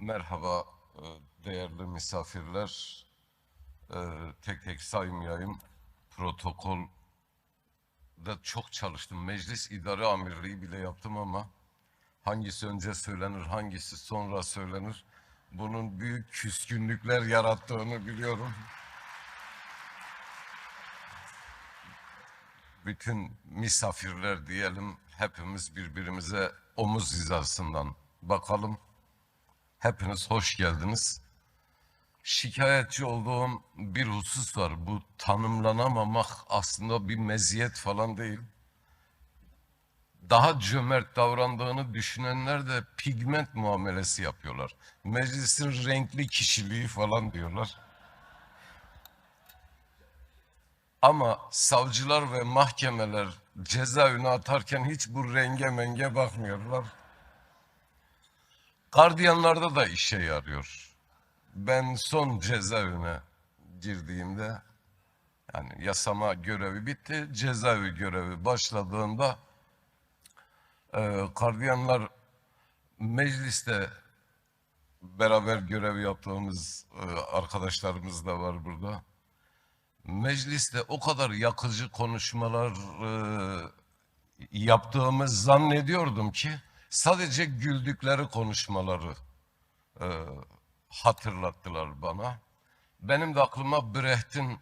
Merhaba e, değerli misafirler. E, Tek tek saymayayım. Protokolde çok çalıştım. Meclis idare amirliği bile yaptım ama hangisi önce söylenir, hangisi sonra söylenir bunun büyük küskünlükler yarattığını biliyorum. Bütün misafirler diyelim hepimiz birbirimize omuz hizasından bakalım. Hepiniz hoş geldiniz. Şikayetçi olduğum bir husus var. Bu tanımlanamamak aslında bir meziyet falan değil. Daha cömert davrandığını düşünenler de pigment muamelesi yapıyorlar. Meclisin renkli kişiliği falan diyorlar. Ama savcılar ve mahkemeler cezaevine atarken hiç bu renge menge bakmıyorlar. Gardiyanlarda da işe yarıyor. Ben son cezaevine girdiğimde yani yasama görevi bitti. Cezaevi görevi başladığında e, gardiyanlar mecliste beraber görev yaptığımız e, arkadaşlarımız da var burada. Mecliste o kadar yakıcı konuşmalar e, yaptığımı zannediyordum ki sadece güldükleri konuşmaları e, hatırlattılar bana. Benim de aklıma Brecht'in,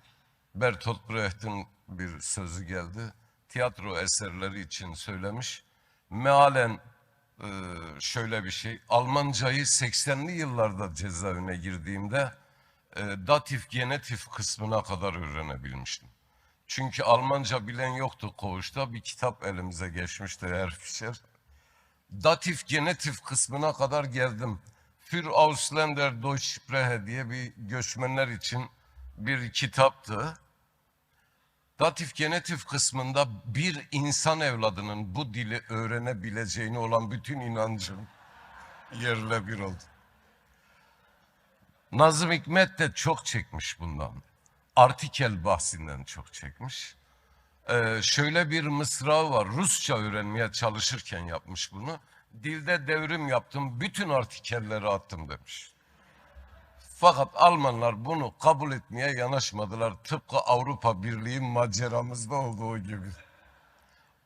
Bertolt Brecht'in bir sözü geldi. Tiyatro eserleri için söylemiş. Mealen e, şöyle bir şey. Almancayı 80'li yıllarda cezaevine girdiğimde e, datif genetif kısmına kadar öğrenebilmiştim. Çünkü Almanca bilen yoktu koğuşta. Bir kitap elimize geçmişti Herr Fischer. Datif genetif kısmına kadar geldim. Für Ausländer Deutschsprache diye bir göçmenler için bir kitaptı. Datif genetif kısmında bir insan evladının bu dili öğrenebileceğine olan bütün inancım yerle bir oldu. Nazım Hikmet de çok çekmiş bundan. Artikel bahsinden çok çekmiş. Ee, şöyle bir mısra var. Rusça öğrenmeye çalışırken yapmış bunu. Dilde devrim yaptım, bütün artikelleri attım demiş. Fakat Almanlar bunu kabul etmeye yanaşmadılar. Tıpkı Avrupa Birliği maceramızda olduğu gibi.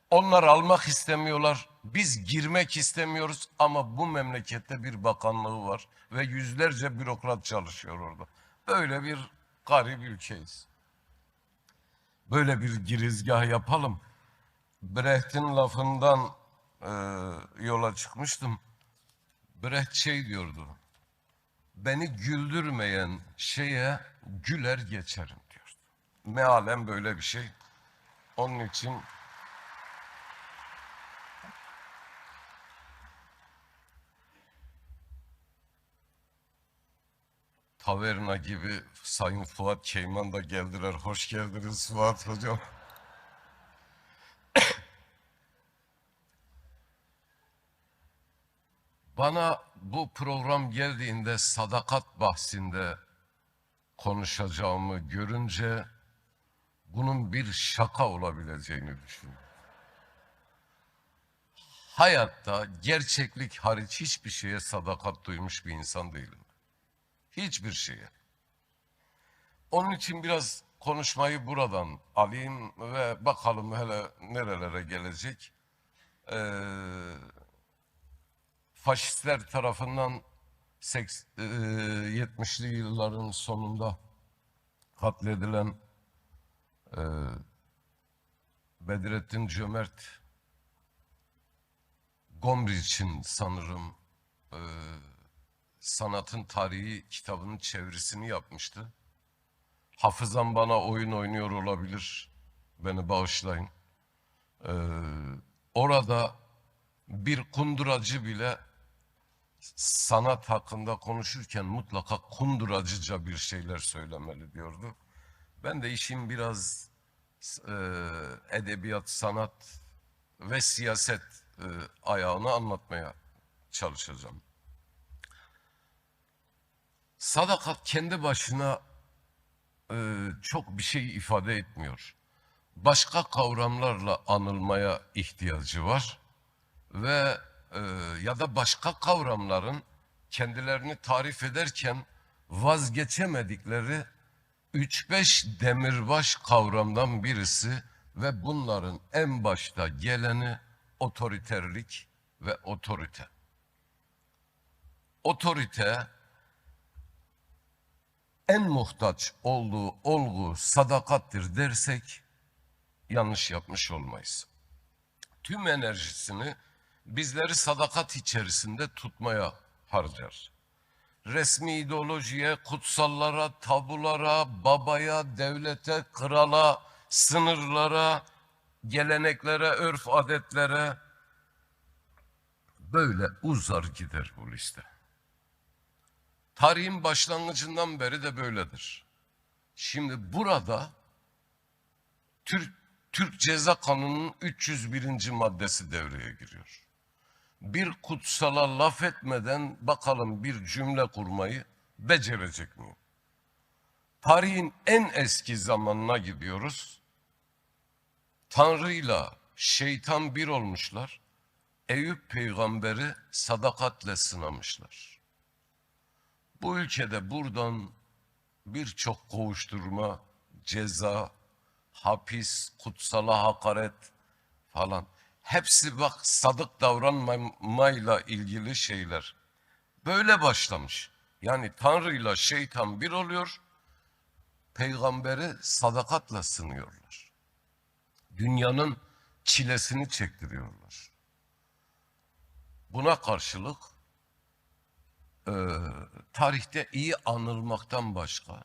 Onlar almak istemiyorlar. Biz girmek istemiyoruz ama bu memlekette bir bakanlığı var ve yüzlerce bürokrat çalışıyor orada. Böyle bir garip ülkeyiz. Böyle bir girizgah yapalım. Brecht'in lafından e, yola çıkmıştım. Brecht şey diyordu. Beni güldürmeyen şeye güler geçerim diyordu. Mealen böyle bir şey. Onun için taverna gibi Sayın Fuat Keyman da geldiler. Hoş geldiniz Fuat Hocam. Bana bu program geldiğinde sadakat bahsinde konuşacağımı görünce bunun bir şaka olabileceğini düşündüm. Hayatta gerçeklik hariç hiçbir şeye sadakat duymuş bir insan değilim. Hiçbir şeye. Onun için biraz konuşmayı buradan alayım ve bakalım hele nerelere gelecek. Ee, faşistler tarafından seks- e, 70'li yılların sonunda katledilen e, Bedrettin Cömert Gombrich'in sanırım e, sanatın tarihi kitabının çevirisini yapmıştı. Hafızam bana oyun oynuyor olabilir. Beni bağışlayın. Ee, orada bir kunduracı bile sanat hakkında konuşurken mutlaka kunduracıca bir şeyler söylemeli diyordu. Ben de işin biraz e, edebiyat, sanat ve siyaset e, ayağını anlatmaya çalışacağım. Sadakat kendi başına e, çok bir şey ifade etmiyor. Başka kavramlarla anılmaya ihtiyacı var ve e, ya da başka kavramların kendilerini tarif ederken vazgeçemedikleri 3-5 demirbaş kavramdan birisi ve bunların en başta geleni otoriterlik ve otorite. Otorite en muhtaç olduğu olgu sadakattir dersek yanlış yapmış olmayız. Tüm enerjisini bizleri sadakat içerisinde tutmaya harcar. Resmi ideolojiye, kutsallara, tabulara, babaya, devlete, krala, sınırlara, geleneklere, örf adetlere böyle uzar gider bu liste. Tarihin başlangıcından beri de böyledir. Şimdi burada Türk, Türk Ceza Kanunu'nun 301. maddesi devreye giriyor. Bir kutsala laf etmeden bakalım bir cümle kurmayı becerecek miyim? Tarihin en eski zamanına gidiyoruz. Tanrı'yla şeytan bir olmuşlar. Eyüp peygamberi sadakatle sınamışlar. Bu ülkede buradan birçok kovuşturma, ceza, hapis, kutsala hakaret falan. Hepsi bak sadık davranmayla ilgili şeyler. Böyle başlamış. Yani Tanrı'yla şeytan bir oluyor, peygamberi sadakatla sınıyorlar. Dünyanın çilesini çektiriyorlar. Buna karşılık e, tarihte iyi anılmaktan başka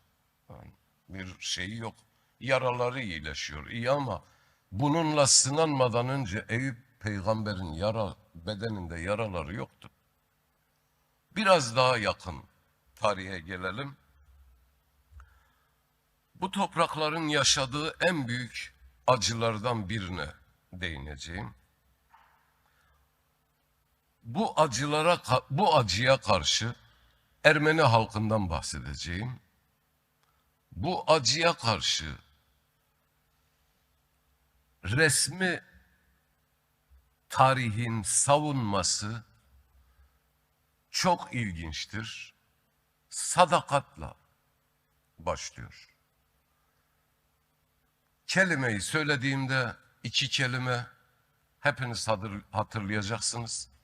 bir şeyi yok. Yaraları iyileşiyor iyi ama bununla sınanmadan önce Eyüp peygamberin yara bedeninde yaraları yoktu. Biraz daha yakın tarihe gelelim. Bu toprakların yaşadığı en büyük acılardan birine değineceğim. Bu acılara bu acıya karşı Ermeni halkından bahsedeceğim. Bu acıya karşı resmi tarihin savunması çok ilginçtir. Sadakatla başlıyor. Kelimeyi söylediğimde iki kelime hepiniz hatırlayacaksınız.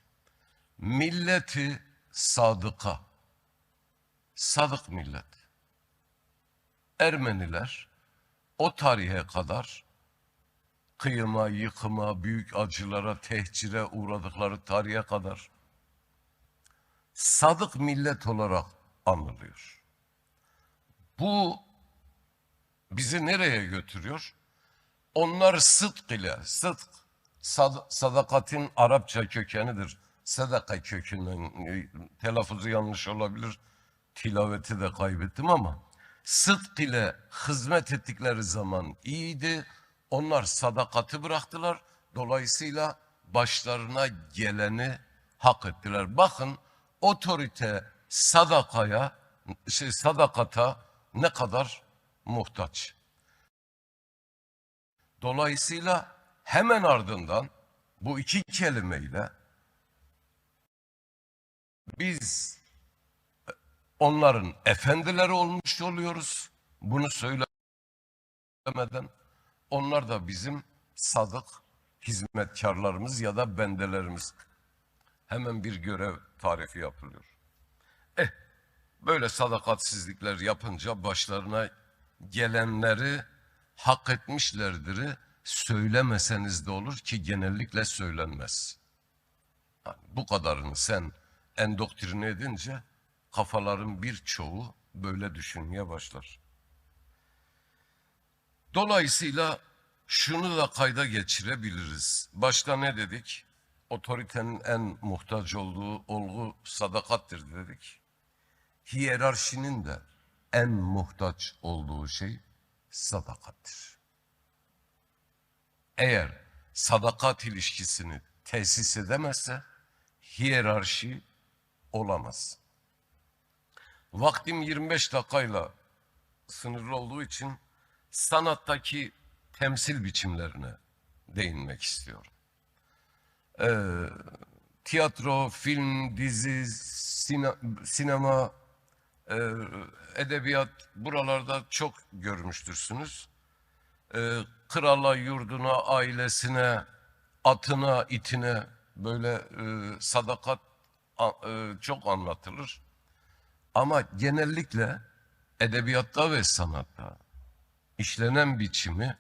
Milleti sadıka. Sadık millet. Ermeniler o tarihe kadar kıyıma, yıkıma, büyük acılara, tehcire uğradıkları tarihe kadar sadık millet olarak anılıyor. Bu bizi nereye götürüyor? Onlar sıdk ile, sıdk, sad, sadakatin Arapça kökenidir. Sadaka kökünden, e, telaffuzu yanlış olabilir, tilaveti de kaybettim ama sıdk ile hizmet ettikleri zaman iyiydi. Onlar sadakati bıraktılar. Dolayısıyla başlarına geleni hak ettiler. Bakın otorite sadakaya, şey, sadakata ne kadar muhtaç. Dolayısıyla hemen ardından bu iki kelimeyle biz onların efendileri olmuş oluyoruz. Bunu söylemeden onlar da bizim sadık hizmetkarlarımız ya da bendelerimiz. Hemen bir görev tarifi yapılıyor. Eh, böyle sadakatsizlikler yapınca başlarına gelenleri hak etmişlerdir söylemeseniz de olur ki genellikle söylenmez. Yani bu kadarını sen endoktrine edince kafaların birçoğu böyle düşünmeye başlar. Dolayısıyla şunu da kayda geçirebiliriz. Başta ne dedik? Otoritenin en muhtaç olduğu olgu sadakattir dedik. Hiyerarşinin de en muhtaç olduğu şey sadakattir. Eğer sadakat ilişkisini tesis edemezse hiyerarşi olamaz. Vaktim 25 dakikayla sınırlı olduğu için sanattaki temsil biçimlerine değinmek istiyorum. Ee, tiyatro, film, dizi, sine- sinema, e, edebiyat buralarda çok görmüştürsünüz. E, krala, yurduna, ailesine, atına, itine böyle e, sadakat çok anlatılır. Ama genellikle edebiyatta ve sanatta işlenen biçimi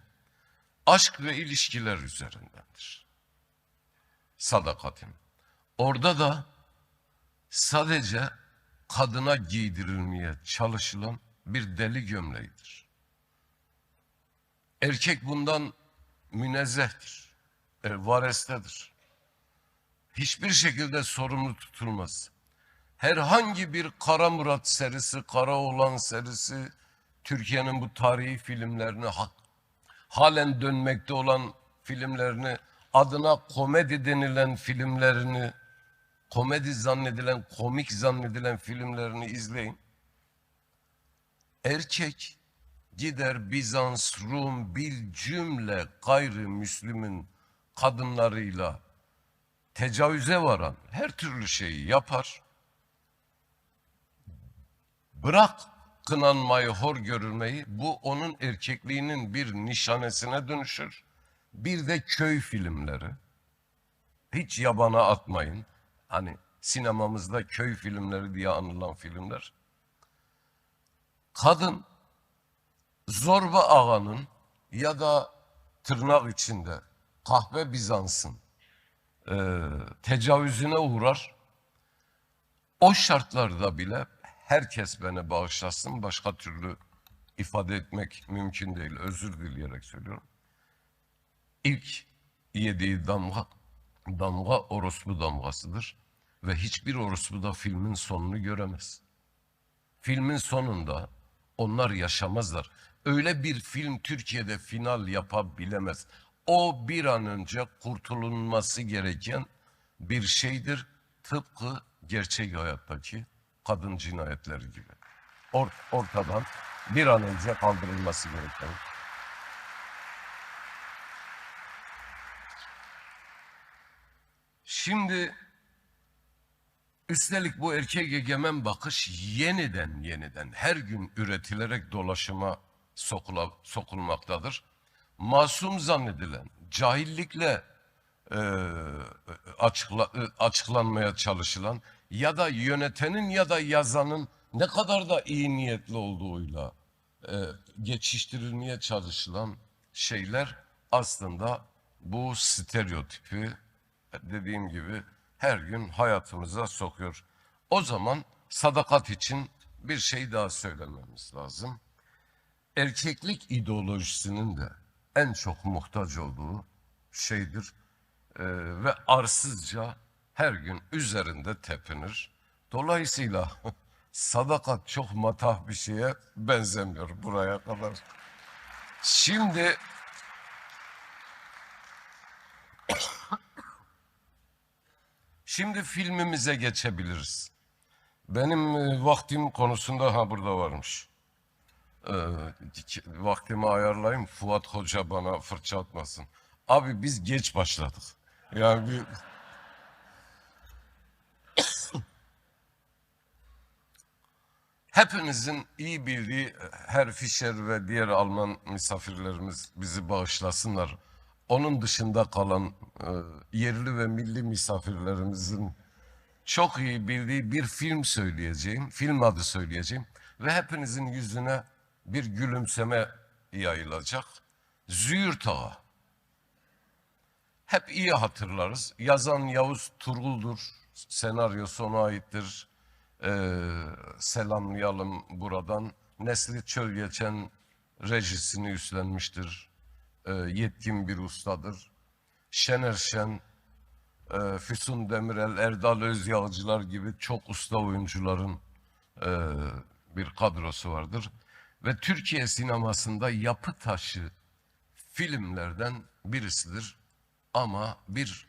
aşk ve ilişkiler üzerindendir. Sadakatin. Orada da sadece kadına giydirilmeye çalışılan bir deli gömleğidir. Erkek bundan münezzehtir, e, varestedir. Hiçbir şekilde sorumlu tutulmaz. Herhangi bir Kara Murat serisi, Kara Oğlan serisi, Türkiye'nin bu tarihi filmlerini, ha- halen dönmekte olan filmlerini, adına komedi denilen filmlerini, komedi zannedilen, komik zannedilen filmlerini izleyin. Erkek gider Bizans, Rum, bil cümle gayrimüslimin kadınlarıyla tecavüze varan her türlü şeyi yapar. Bırak kınanmayı, hor görülmeyi, bu onun erkekliğinin bir nişanesine dönüşür. Bir de köy filmleri. Hiç yabana atmayın. Hani sinemamızda köy filmleri diye anılan filmler. Kadın zorba ağanın ya da tırnak içinde kahve Bizans'ın e, tecavüzüne uğrar. O şartlarda bile herkes beni bağışlasın. Başka türlü ifade etmek mümkün değil. Özür dileyerek söylüyorum. İlk yediği damga, damga orospu damgasıdır. Ve hiçbir orospu da filmin sonunu göremez. Filmin sonunda onlar yaşamazlar. Öyle bir film Türkiye'de final yapabilemez. O bir an önce kurtulunması gereken bir şeydir. Tıpkı gerçek hayattaki kadın cinayetleri gibi. Or- ortadan bir an önce kaldırılması gereken. Şimdi üstelik bu erkek egemen bakış yeniden yeniden her gün üretilerek dolaşıma sokula, sokulmaktadır. Masum zannedilen, cahillikle e, açıkla, e, açıklanmaya çalışılan ya da yönetenin ya da yazanın ne kadar da iyi niyetli olduğuyla e, geçiştirilmeye çalışılan şeyler aslında bu stereotipi dediğim gibi her gün hayatımıza sokuyor. O zaman sadakat için bir şey daha söylememiz lazım. Erkeklik ideolojisinin de en çok muhtaç olduğu şeydir Ee, ve arsızca her gün üzerinde tepinir. Dolayısıyla sadakat çok matah bir şeye benzemiyor buraya kadar. Şimdi Şimdi filmimize geçebiliriz. Benim e, vaktim konusunda ha burada varmış. Vaktimi ayarlayayım Fuat Hoca bana fırça atmasın. Abi biz geç başladık. Yani bir... Hepinizin iyi bildiği her Fischer ve diğer Alman misafirlerimiz bizi bağışlasınlar. Onun dışında kalan e, yerli ve milli misafirlerimizin çok iyi bildiği bir film söyleyeceğim, film adı söyleyeceğim ve hepinizin yüzüne bir gülümseme yayılacak. Züğürt Ağa. Hep iyi hatırlarız. Yazan Yavuz Turgul'dur. Senaryosu ona aittir. Ee, selamlayalım buradan. Nesli Çölgeçen rejisini üstlenmiştir. Ee, yetkin bir ustadır. Şener Şen, e, Füsun Demirel, Erdal Özyağcılar gibi çok usta oyuncuların e, bir kadrosu vardır. Ve Türkiye sinemasında yapı taşı filmlerden birisidir. Ama bir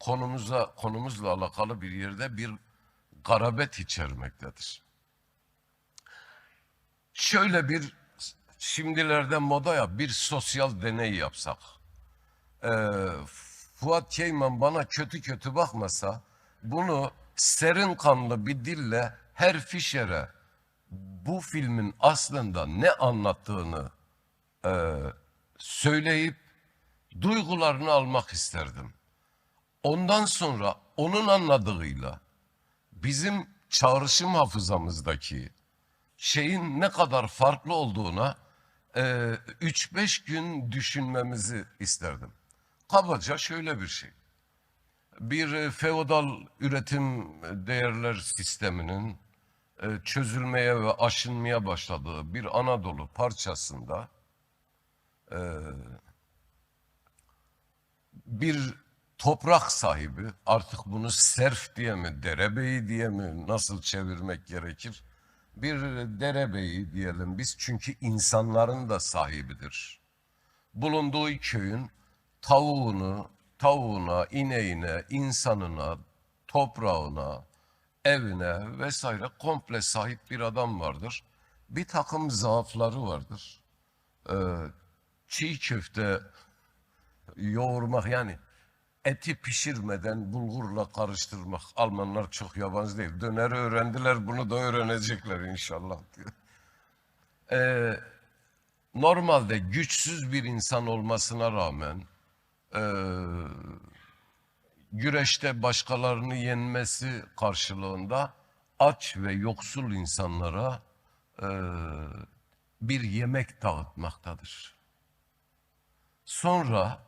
konumuza konumuzla alakalı bir yerde bir garabet içermektedir. Şöyle bir şimdilerde moda ya bir sosyal deney yapsak. Ee, Fuat Keyman bana kötü kötü bakmasa bunu serin kanlı bir dille her fişere bu filmin aslında ne anlattığını e, söyleyip duygularını almak isterdim. Ondan sonra onun anladığıyla bizim çağrışım hafızamızdaki şeyin ne kadar farklı olduğuna e, 3-5 gün düşünmemizi isterdim. Kabaca şöyle bir şey. Bir e, feodal üretim değerler sisteminin e, çözülmeye ve aşınmaya başladığı bir Anadolu parçasında e, bir toprak sahibi artık bunu serf diye mi derebeyi diye mi nasıl çevirmek gerekir? Bir derebeyi diyelim biz çünkü insanların da sahibidir. Bulunduğu köyün tavuğunu, tavuğuna, ineğine, insanına, toprağına, evine vesaire komple sahip bir adam vardır. Bir takım zaafları vardır. Ee, çiğ köfte yoğurmak yani eti pişirmeden bulgurla karıştırmak. Almanlar çok yabancı değil. Döneri öğrendiler bunu da öğrenecekler inşallah diyor. Ee, normalde güçsüz bir insan olmasına rağmen e, güreşte başkalarını yenmesi karşılığında aç ve yoksul insanlara e, bir yemek dağıtmaktadır. Sonra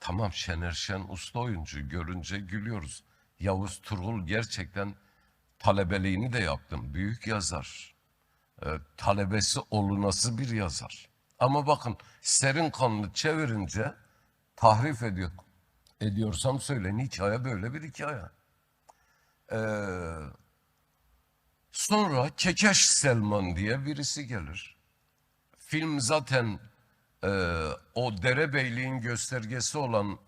tamam Şener Şen usta oyuncu görünce gülüyoruz. Yavuz Turgul gerçekten talebeliğini de yaptım. Büyük yazar. E, talebesi olunası bir yazar. Ama bakın serin kanlı çevirince tahrif ediyor. Ediyorsam söyleyin hikaye böyle bir hikaye. Ee, sonra Kekeş Selman diye birisi gelir. Film zaten e, o derebeyliğin göstergesi olan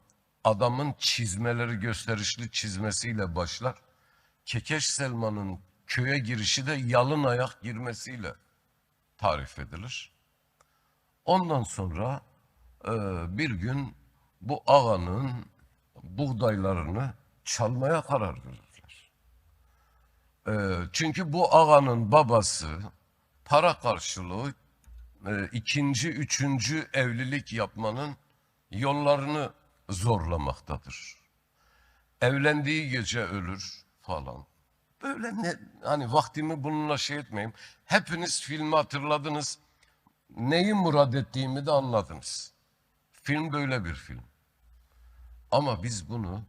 adamın çizmeleri gösterişli çizmesiyle başlar. Kekeş Selman'ın köye girişi de yalın ayak girmesiyle tarif edilir. Ondan sonra e, bir gün bu ağanın buğdaylarını çalmaya karar verirler. E, çünkü bu ağanın babası para karşılığı e, ikinci, üçüncü evlilik yapmanın yollarını zorlamaktadır. Evlendiği gece ölür falan. Böyle ne, hani vaktimi bununla şey etmeyeyim. Hepiniz filmi hatırladınız. Neyi murad ettiğimi de anladınız. Film böyle bir film. Ama biz bunu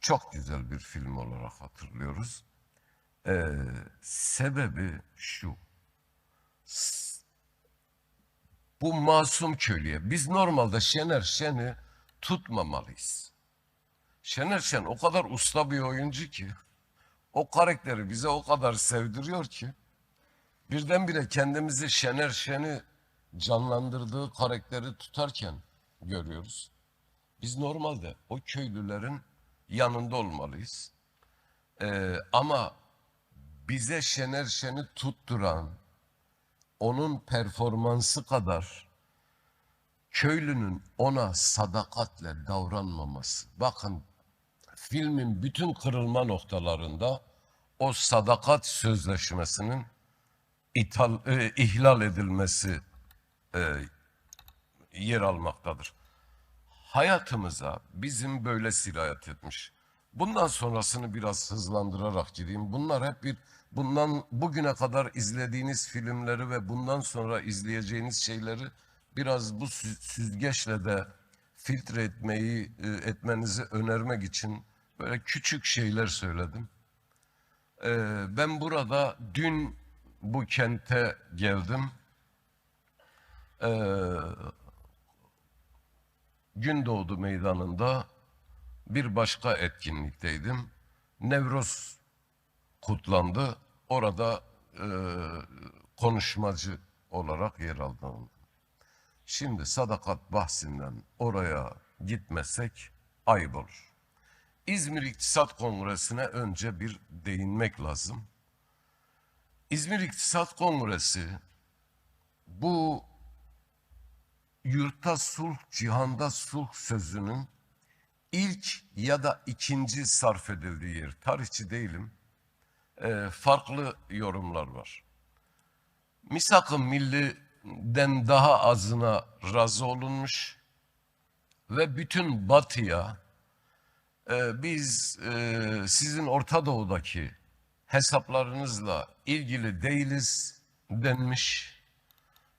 çok güzel bir film olarak hatırlıyoruz. Ee, sebebi şu. Bu masum köylüye biz normalde Şener Şen'i tutmamalıyız. Şener Şen o kadar usta bir oyuncu ki o karakteri bize o kadar sevdiriyor ki birdenbire kendimizi Şener Şen'i canlandırdığı karakteri tutarken görüyoruz. Biz normalde o köylülerin yanında olmalıyız. Ee, ama bize Şener Şen'i tutturan onun performansı kadar köylünün ona sadakatle davranmaması. Bakın filmin bütün kırılma noktalarında o sadakat sözleşmesinin ithal, e, ihlal edilmesi e, yer almaktadır. Hayatımıza bizim böyle sirayet etmiş. Bundan sonrasını biraz hızlandırarak gideyim. Bunlar hep bir bundan bugüne kadar izlediğiniz filmleri ve bundan sonra izleyeceğiniz şeyleri biraz bu sü- süzgeçle de filtre etmeyi e, etmenizi önermek için böyle küçük şeyler söyledim. Ee, ben burada dün bu kente geldim. Gündoğdu Meydanı'nda bir başka etkinlikteydim. Nevroz kutlandı. Orada e, konuşmacı olarak yer aldım. Şimdi sadakat bahsinden oraya gitmesek ayıp olur. İzmir İktisat Kongresi'ne önce bir değinmek lazım. İzmir İktisat Kongresi bu yurtta sulh, cihanda sulh sözünün ilk ya da ikinci sarf edildiği yer. Tarihçi değilim. Ee, farklı yorumlar var. Misak-ı Milli'den daha azına razı olunmuş ve bütün batıya e, biz e, sizin Orta Doğu'daki hesaplarınızla ilgili değiliz denmiş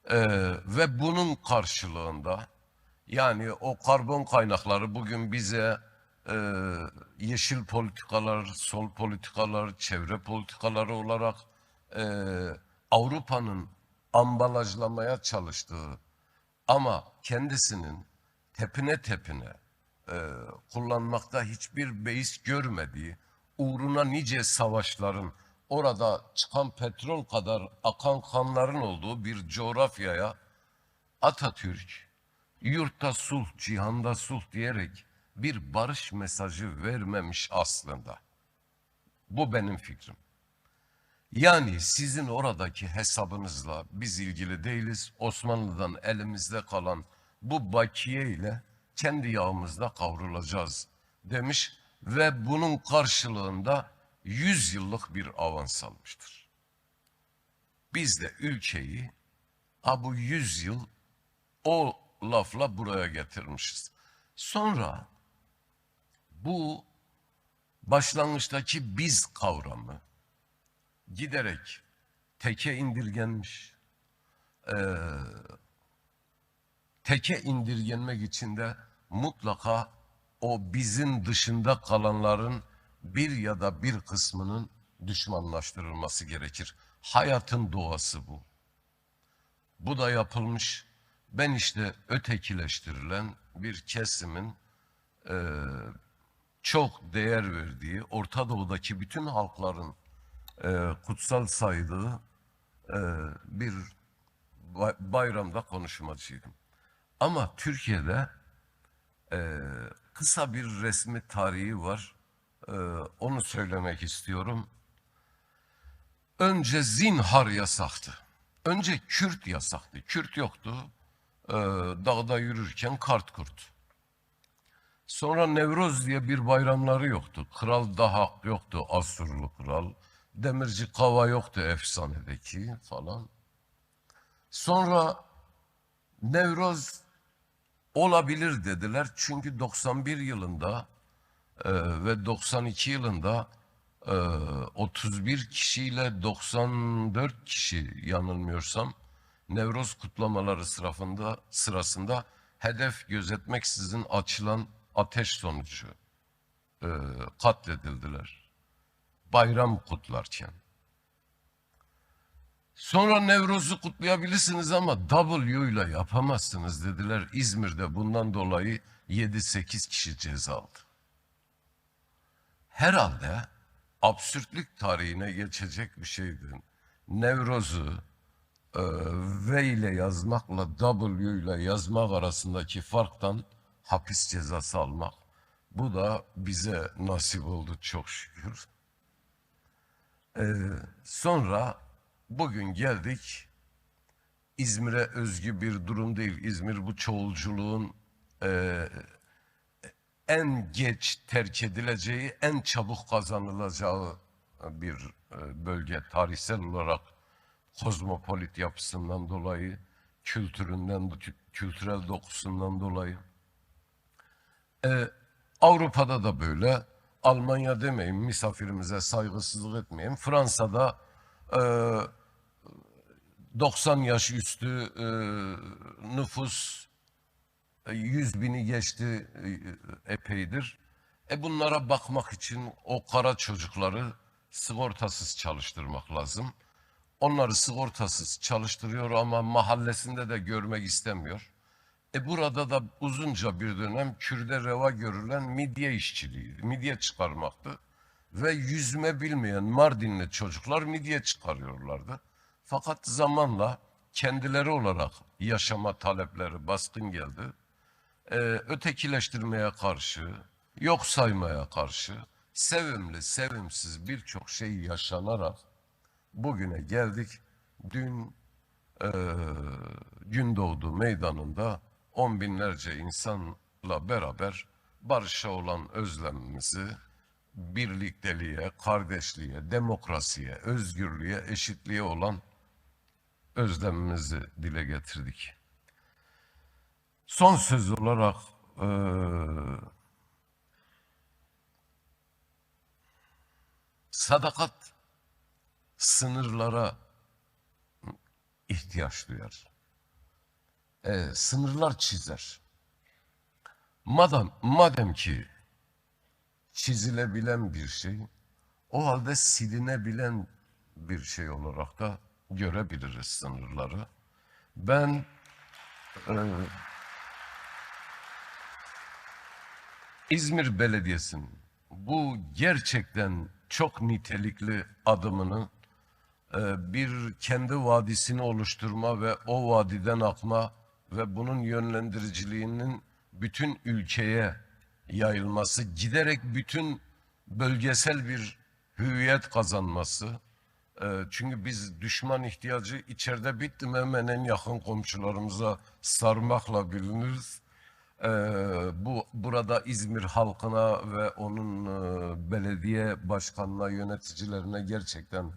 E, ve bunun karşılığında yani o karbon kaynakları bugün bize e, yeşil politikalar, sol politikalar, çevre politikaları olarak e, Avrupa'nın ambalajlamaya çalıştığı ama kendisinin tepine tepine e, kullanmakta hiçbir beis görmediği, uğruna nice savaşların, orada çıkan petrol kadar akan kanların olduğu bir coğrafyaya Atatürk yurtta sulh, cihanda sulh diyerek bir barış mesajı vermemiş aslında. Bu benim fikrim. Yani sizin oradaki hesabınızla biz ilgili değiliz. Osmanlı'dan elimizde kalan bu bakiye ile kendi yağımızda kavrulacağız demiş ve bunun karşılığında 100 yıllık bir avans almıştır. Biz de ülkeyi ha bu 100 yıl o lafla buraya getirmişiz. Sonra bu başlangıçtaki biz kavramı giderek teke indirgenmiş. Ee, teke indirgenmek için de mutlaka o bizim dışında kalanların bir ya da bir kısmının düşmanlaştırılması gerekir. Hayatın doğası bu. Bu da yapılmış. Ben işte ötekileştirilen bir kesimin e, çok değer verdiği, Orta Doğu'daki bütün halkların e, kutsal saydığı e, bir bay- bayramda konuşmacıydım. Ama Türkiye'de e, kısa bir resmi tarihi var. E, onu söylemek istiyorum. Önce zinhar yasaktı. Önce Kürt yasaktı. Kürt yoktu. E, dağda yürürken kart kurt. Sonra Nevroz diye bir bayramları yoktu. Kral Dahak yoktu, Asurlu kral. Demirci Kava yoktu efsanedeki falan. Sonra Nevroz olabilir dediler. Çünkü 91 yılında e, ve 92 yılında e, 31 kişiyle 94 kişi yanılmıyorsam Nevroz kutlamaları sırasında, sırasında hedef gözetmeksizin açılan ateş sonucu e, katledildiler. Bayram kutlarken. Sonra Nevruz'u kutlayabilirsiniz ama W ile yapamazsınız dediler. İzmir'de bundan dolayı 7-8 kişi ceza aldı. Herhalde absürtlük tarihine geçecek bir şeydi. Nevroz'u e, V ile yazmakla W ile yazmak arasındaki farktan hapis cezası almak. Bu da bize nasip oldu çok şükür. Ee, sonra bugün geldik İzmir'e özgü bir durum değil. İzmir bu çoğulculuğun e, en geç terk edileceği, en çabuk kazanılacağı bir e, bölge tarihsel olarak kozmopolit yapısından dolayı, kültüründen, kültürel dokusundan dolayı. Ee, Avrupa'da da böyle. Almanya demeyin, misafirimize saygısızlık etmeyin. Fransa'da e, 90 yaş üstü e, nüfus e, 100 bini geçti e, epeydir. E bunlara bakmak için o kara çocukları sigortasız çalıştırmak lazım. Onları sigortasız çalıştırıyor ama mahallesinde de görmek istemiyor. E burada da uzunca bir dönem Kürde reva görülen midye işçiliği, midye çıkarmaktı. Ve yüzme bilmeyen Mardinli çocuklar midye çıkarıyorlardı. Fakat zamanla kendileri olarak yaşama talepleri baskın geldi. E, ötekileştirmeye karşı, yok saymaya karşı sevimli, sevimsiz birçok şey yaşanarak bugüne geldik. Dün e, Gündoğdu meydanında on binlerce insanla beraber barışa olan özlemimizi birlikteliğe, kardeşliğe, demokrasiye, özgürlüğe, eşitliğe olan özlemimizi dile getirdik. Son söz olarak eee, sadakat sınırlara ihtiyaç duyar. Eee, sınırlar çizer. Madem, madem ki çizilebilen bir şey, o halde silinebilen bir şey olarak da görebiliriz sınırları. Ben eee, İzmir Belediyesi'nin bu gerçekten çok nitelikli adımını e, bir kendi vadisini oluşturma ve o vadiden akma ve bunun yönlendiriciliğinin bütün ülkeye yayılması, giderek bütün bölgesel bir hüviyet kazanması. E, Çünkü biz düşman ihtiyacı içeride bitti mi hemen en yakın komşularımıza sarmakla biliniriz. Ee, bu burada İzmir halkına ve onun e, belediye başkanına, yöneticilerine gerçekten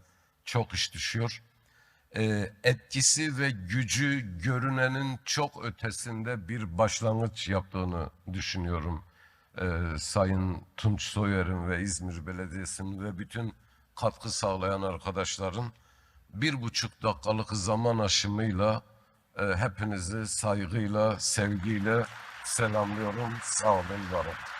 çok iş düşüyor. Ee, etkisi ve gücü görünenin çok ötesinde bir başlangıç yaptığını düşünüyorum. Ee, Sayın Tunç Soyer'in ve İzmir Belediyesi'nin ve bütün katkı sağlayan arkadaşların bir buçuk dakikalık zaman aşımıyla e, hepinizi saygıyla, sevgiyle selamlıyorum. Sağ olun, var olun.